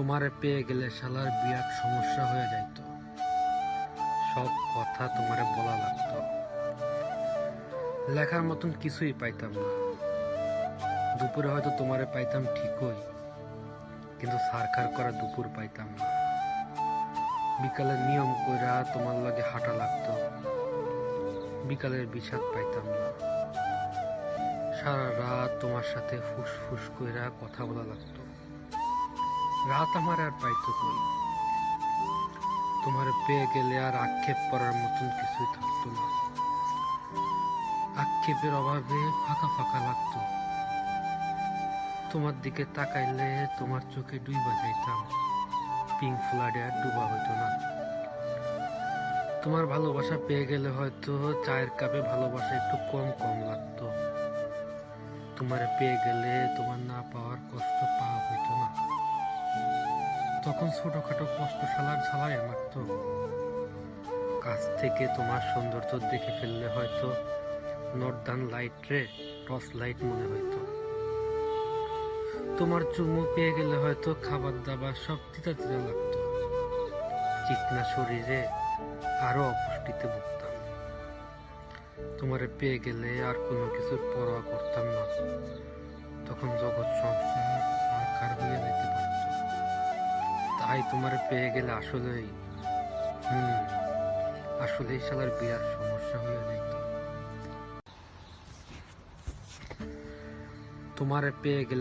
তোমারে পেয়ে গেলে শালার বিরাট সমস্যা হয়ে যাইত। সব কথা তোমারে বলা লাগতো। লেখার মতন কিছুই পাইতাম না। দুপুরে হয়তো তোমারে পাইতাম ঠিকই, কিন্তু সারকার করা দুপুর পাইতাম না। বিকালে নিয়ম কইরা তোমার লাগে হাঁটা লাগতো। বিকালের বিষাদ পাইতাম না। সারা রাত তোমার সাথে ফুসফুস কইরা কথা বলা লাগতো। রাত আমার আর পাইতো কই? তোমার পেয়ে গেলে আর আক্ষেপ করার মতন কিছুই থাকতো না। আক্ষেপের অভাবে ফাঁকা ফাঁকা লাগতো। তোমার দিকে তাকাইলে তোমার চোখে ডুইবা যাইতাম পিঙ্ক ফ্লাডে আর ডুবা হইতো না। তোমার ভালোবাসা পেয়ে গেলে হয়তো চায়ের কাপে ভালোবাসা একটু কম কম লাগতো। তোমার পেয়ে গেলে তোমার না পাওয়ার কষ্ট পাওয়া হইতো না। তখন ছোটখাটো কষ্ট শালার ঝালাই তো কাছ থেকে তোমার সৌন্দর্য দেখে ফেললে হয়তো নর্দার্ন লাইট রে টর্চ লাইট মনে হইতো। তোমার চুমু পেয়ে গেলে হয়তো খাবার দাবার সব তিতা তিতা লাগতো। চিকনা শরীরে আরও অপুষ্টিতে ভুগতাম। তোমারে পেয়ে গেলে আর কোনো কিছুর পরোয়া করতাম না। তাই তোমার পেয়ে গেলে আসলেই, হুম, আসলেই সালার বিরাট সমস্যা হয়ে যাইত তোমার পেয়ে গেলে